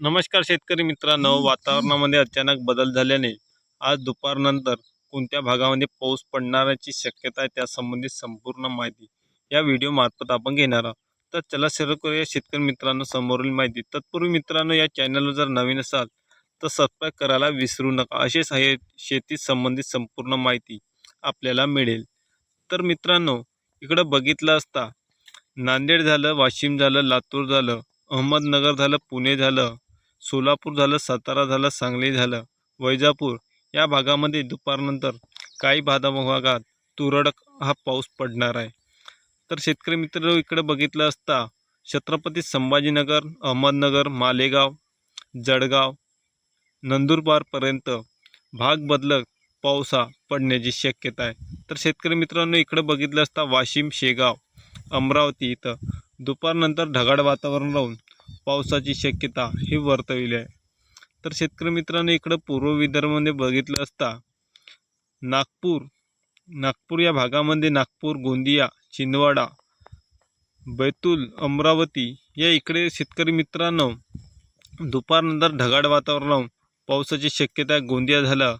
नमस्कार शेतकरी मित्रांनो वातावरणामध्ये अचानक बदल झाल्याने आज दुपारनंतर कोणत्या भागामध्ये पाऊस पडण्याची शक्यता आहे त्यासंबंधित संपूर्ण माहिती या व्हिडिओ मार्फत आपण घेणार आहोत. तर चला सुरू करूया शेतकरी मित्रांनो समोरील माहिती. तत्पूर्वी मित्रांनो या चॅनलवर जर नवीन असाल तर सबस्क्राईब करायला विसरू नका. असेच आहे शेती संबंधित संपूर्ण माहिती आपल्याला मिळेल. तर मित्रांनो इकडं बघितलं असता नांदेड झालं वाशिम झालं लातूर झालं अहमदनगर झालं पुणे झालं सोलापूर झालं सातारा झालं सांगली झालं वैजापूर या भागामध्ये दुपारनंतर काही भादा भागात तुरळक हा पाऊस पडणार आहे. तर शेतकरी मित्र इकडे बघितलं असता छत्रपती संभाजीनगर अहमदनगर मालेगाव जळगाव नंदुरबारपर्यंत भाग बदलत पावसा पडण्याची शक्यता आहे. तर शेतकरी मित्रांनो इकडे बघितलं असता वाशिम शेगाव अमरावती इथं दुपारनंतर ढगाळ वातावरण राहून पावसाची शक्यता ही वर्तविली आहे. तर शेतकरी मित्रांनो इकडं पूर्व विदर्भामध्ये बघितलं असता नागपूर नागपूर या भागामध्ये नागपूर गोंदिया छिंदवाडा बैतूल अमरावती या इकडे शेतकरी मित्रांनो दुपारनंतर ढगाळ वातावरण पावसाची शक्यता गोंदिया झाला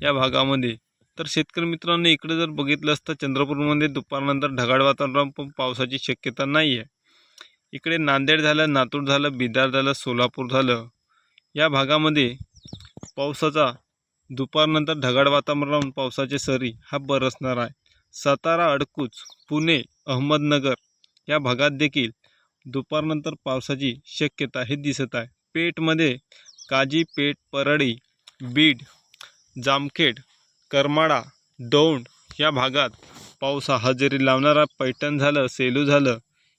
या भागामध्ये. तर शेतकरी मित्रांनो इकडे जर बघितलं असतं चंद्रपूरमध्ये दुपारनंतर ढगाळ वातावरण पण पावसाची शक्यता नाही आहे इकडे नांदेड झालं नातूर झालं बिदार झालं सोलापूर झालं. या भागामध्ये पावसाचा दुपारनंतर ढगाळ वातावरण पावसाचे सरी हा बरसणार आहे. सातारा अडकूच पुणे अहमदनगर या भागात देखील दुपारनंतर पावसाची शक्यता हे दिसत आहे. पेठमध्ये काजी पेठ परळी बीड जामखेड करमाळा दौंड या भागात पावसा हजेरी लावणारा पैठण झालं सेलू झालं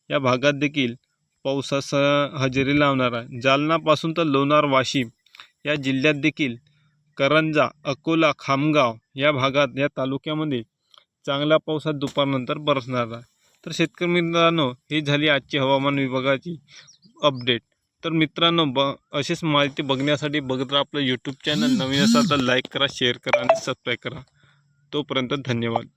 या भागात देखील पावसास हजेरी लावणार आहे. जालनापासून तर लोणार वाशिम या जिल्ह्यात देखील करंजा अकोला खामगाव या भागात या तालुक्यामध्ये चांगला पाऊस हा दुपारनंतर बरसणार आहे. तर शेतकरी मित्रांनो ही झाली आजची हवामान विभागाची अपडेट तर मित्रांनो ब अशीच माहिती बघण्यासाठी बघत राहा आपलं यूट्यूब चॅनल नवीन असाल तर लाईक करा शेअर करा आणि सबस्क्राईब करा. तोपर्यंत धन्यवाद.